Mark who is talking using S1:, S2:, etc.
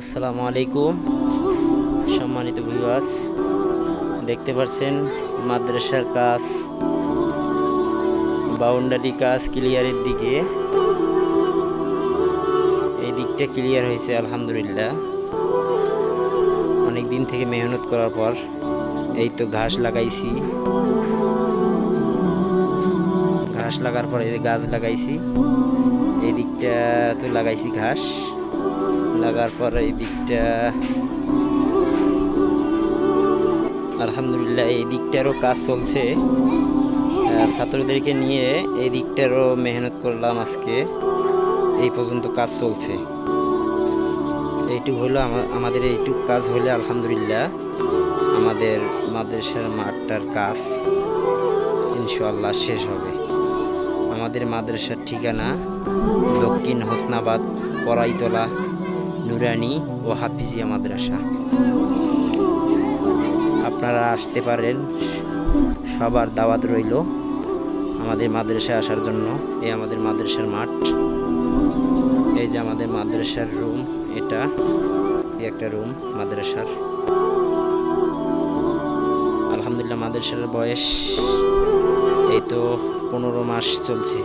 S1: আসসালামু আলাইকুম। সম্মানিত ভিউয়ার্স, দেখতে পাচ্ছেন মাদ্রাসার কাজ, বাউন্ডারি কাজ ক্লিয়ারের দিকে। এই দিকটা ক্লিয়ার হয়েছে, আলহামদুলিল্লাহ। অনেক দিন থেকে মেহনত করার পর এই তো ঘাস লাগাইছি। ঘাস লাগার পর এই গাছ লাগাইছি, এই দিকটা তো লাগাইছি ঘাস। লাগার পর এই দিকটা। আলহামদুলিল্লাহ, এই দিকটারও কাজ চলছে। ছাত্রদেরকে নিয়ে এই দিকটারও মেহনত করলাম আজকে। এই পর্যন্ত কাজ চলছে। এইটুক হলো আমাদের এইটুক কাজ হলে আলহামদুলিল্লাহ। আমাদের মাদ্রাসার মাঠটার কাজ ইনশাল্লাহ শেষ হবে। আমাদের মাদ্রাসার ঠিকানা দক্ষিণ হোসনাবাদ, পরাইতলা। নুরানি ও হাফিজিয়া মাদ্রাসা। আপনারা আসতে পারেন সবার দাওয়াত রইল আমাদের মাদ্রাসায় আসার জন্য। এই আমাদের মাদ্রাসার মাঠ। এই যে আমাদের মাদ্রাসার রুম, এটা একটা রুম মাদ্রাসার। আলহামদুলিল্লাহ মাদ্রাসার বয়স এই তো পনেরো মাস চলছে।